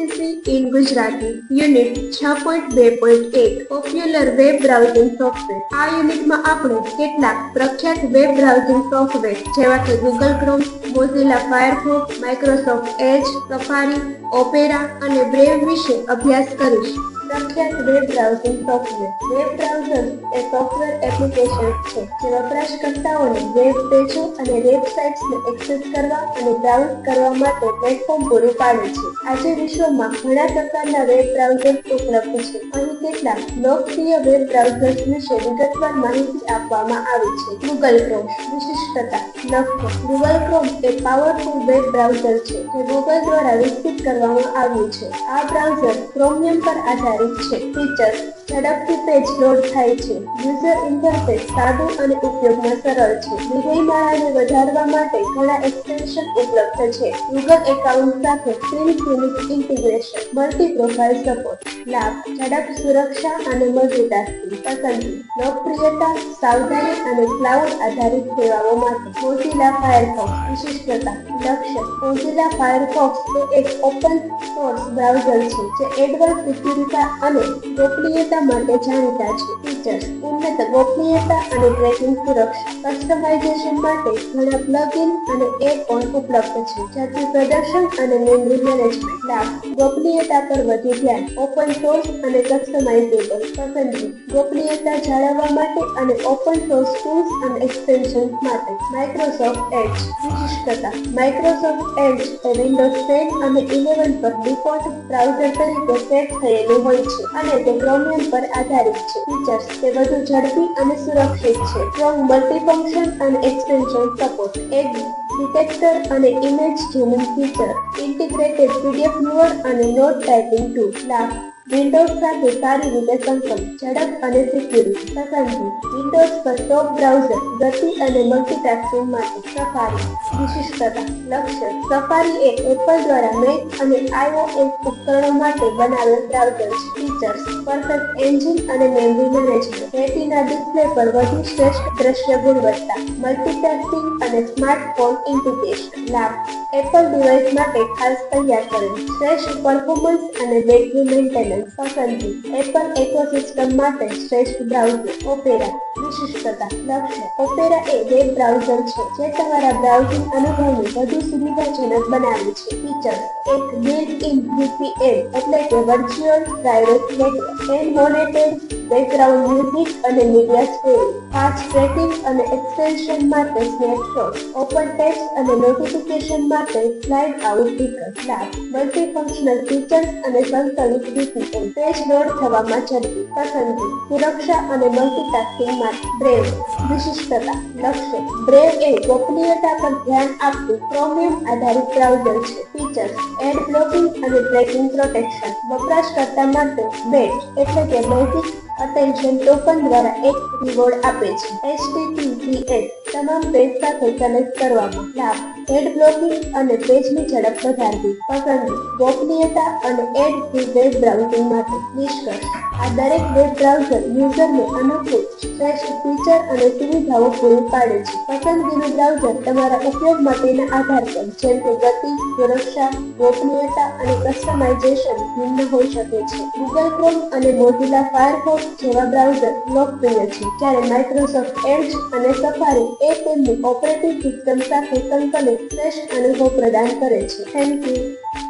GCC in Gujarati unit છ point બે point એક પોપ્યુલર વેબ બ્રાઉઝિંગ સોફ્ટવેર આ યુનિટમાં આપણે કેટલાક પ્રખ્યાત વેબ બ્રાઉઝિંગ સોફ્ટવેર જેવા કે Google Chrome Mozilla Firefox Microsoft Edge Safari Opera અને બ્રેવ વિશે અભ્યાસ કરીશું. પ્રખ્યાત web browsing software web browser એ સોફ્ટવેર એપ્લિકેશન છે, જે વપરાશકર્તાઓને વેબ પેજો અને વેબસાઇટ્સને એક્સેસ કરવા અને બ્રાઉઝ કરવા માટે પ્લેટફોર્મ પૂરું પાડે છે. આજે વિશ્વમાં ઘણા પ્રકારના વેબ બ્રાઉઝર્સ ઉપલબ્ધ છે. અહીં કેટલાક લોકપ્રિય વેબ બ્રાઉઝર્સ વિશે વિગતવાર માહિતી આપવામાં આવી છે. ગૂગલ ક્રોમ વિશિષ્ટતા, નફો. ગૂગલ ક્રોમ એ પાવરફુલ વેબ બ્રાઉઝર છે, જે ગૂગલ દ્વારા વિકસિત કરવામાં આવ્યું છે. આ બ્રાઉઝર ક્રોમિયમ પર આધારિત છે ફીચર ઝડપથી પેજ લોડ થાય છે. યુઝર ઇન્ટરફેસ સાદું અને ઉપયોગમાં સરળ છે. વિજયમાળાને વધારવા માટે ઘણા એક્સટેન્શન ઉપલબ્ધ છે. ગૂગલ એકાઉન્ટ સાથે screen clinic integration multi profile support લાભ, ઝડપ, સુરક્ષા અને મલ્ટીટાસ્કિંગ પસંદગી, લોકપ્રિયતા, સાવધાની અને ક્લાઉડ આધારિત સેવાઓ માટે મોઝિલા ફાયરફોક્સ વિશિષ્ટતા, લક્ષ્ય. મોઝિલા ફાયરફોક્સ એ એક ઓપન સોર્સ બ્રાઉઝર છે, જે એડવાન્સ સિક્યુરિટી અને ગોપનીયતા માટે જાણીતા છે. ફીચર્સ ઉન્નત ગોપનીયતા અને ટ્રેકિંગ સુરક્ષા કસ્ટમાઇઝેશન માટે ઘણા પ્લગઇન અને એપ ઓન ઉપલબ્ધ છે. ઝડપી પ્રદર્શન અને મેમરી મેનેજમેન્ટ લાભ. ગોપનીયતા પર વધુ ધ્યાન. ઓપન સોર્સ અને કસ્ટમાઇઝેબલ પસંદગી. ગોપનીયતા જાળવવા માટે અને ઓપન સોર્સ ટૂલ્સ અને એક્સટેન્શન માટે. માઇક્રોસોફ્ટ એડ્જ વિશિષ્ટતા. માઇક્રોસોફ્ટ એડ્જ એ વિન્ડોઝ ટેન અને 11 પર ડિફોલ્ટ બ્રાઉઝર તરીકે સેટ થયેલું હોય છે અને તે ક્રોમિયમ પર આધારિત છે. ફીચર્સ તે વધુ ઝડપી અને સુરક્ષિત છે. સ્ટ્રોંગ મલ્ટીફંક્શન અને એક્સટેન્શન સપોર્ટ એડ ડિટેક્ટર અને image zooming feature integrated PDF mode અને નોટ ટાઈપિંગ ટૂલ લાભ વિન્ડોઝ સાથે સારી રીતે સંકલન ઝડપ અને સિક્યુરિટી પસંદગી. વિન્ડોઝ પર ટોપ બ્રાઉઝર ગતિ અને મલ્ટીટાસ્કિંગ માટે સફારી, વિશિષ્ટતા, લક્ષ્ય. સફારી એ એપલ દ્વારા મેક અને આઈઓએસ ઉપકરણો માટે બનાવેલ બ્રાઉઝર ફીચર્સ પરફેક્ટ એન્જિન અને મેમરી મેનેજમેન્ટ રેટિના ડિસ્પ્લે પર વધુ શ્રેષ્ઠ દ્રશ્ય ગુણવત્તા મલ્ટીટાસ્કિંગ અને સ્માર્ટફોન ઇન્ટિગ્રેશન લાભ એપલ ડિવાઇસ માટે ખાસ તૈયાર કરેલ. શ્રેષ્ઠ પરફોર્મન્સ અને બેટરી મેન્ટેનન્સ પસંદગી એપલ ઇકોસિસ્ટમ માટે શ્રેષ્ઠ બ્રાઉઝર, ઓપેરા, વિશિષ્ટતા, લક્ષ્ય. ઓપેરા એ વેબ બ્રાઉઝર છે, જે તમારા બ્રાઉઝિંગ અનુભવને વધુ સુવિધાજનક બનાવે છે. ફીચર્સ એક બિલ્ટ ઇન વીપીએન એટલે કે વર્ચ્યુઅલ પ્રાઇવેટ નેટવર્ક એનમોનેટેડ બેકગ્રાઉન્ડ મ્યુઝિક અને મીડિયા સ્ટોરી પાંચ ટ્રેકિંગ અને એક્સટેન્શન માટે સ્નેપશોટ ઓપન ટેક્સ્ટ અને નોટિફિકેશન માટે સ્લાઇડ આઉટ પિકર લાભ મલ્ટીફંક્શનલ ફીચર્સ અને સંકલિત ડિસિઝન પેજ લોડ થવામાં ઝડપી પસંદગી, સુરક્ષા અને મલ્ટીટાસ્કિંગ માટે બ્રેવ વિશિષ્ટતા, લક્ષ્ય બ્રેવ એ ગોપનીયતા પર ધ્યાન આપતું ક્રોમિયમ આધારિત બ્રાઉઝર છે. ફીચર્સ એડ બ્લોકિંગ અને બ્રેકિંગ પ્રોટેક્શન વપરાશકર્તા માટે બેટ એટલે કે બેઝિક અટેન્શન ટોકન દ્વારા એક રિવોર્ડ આપે છે. HTTPS તમામ પેજ સાથે કનેક્ટ કરવામાં લાભ એડ બ્લોકિંગ અને પેજની ઝડપ વધારવી પસંદગી ગોપનીયતા અને એડ ફ્રી વેબ બ્રાઉઝિંગ માટે નિષ્કર્ષ. આ દરેક વેબ બ્રાઉઝર યુઝરને અનુકૂળ શ્રેષ્ઠ ફીચર અને સુવિધાઓ પૂરી પાડે છે. પસંદગીનું બ્રાઉઝર તમારા ઉપયોગ માટેના આધાર પર, જેમ કે ગતિ, સુરક્ષા, ગોપનીયતા અને કસ્ટમાઇઝેશન ભિન્ન હોઈ શકે છે. ગૂગલ ક્રોમ અને મોઝિલા ફાયરફોક્સ જેવા બ્રાઉઝર લોકપ્રિય છે, જ્યારે માઇક્રોસોફ્ટ એડ્જ અને સફારી એ તેમની ઓપરેટિંગ સિસ્ટમ સાથે સંકલિત શ્રેષ્ઠ અનુભવ પ્રદાન કરે છે. Thank you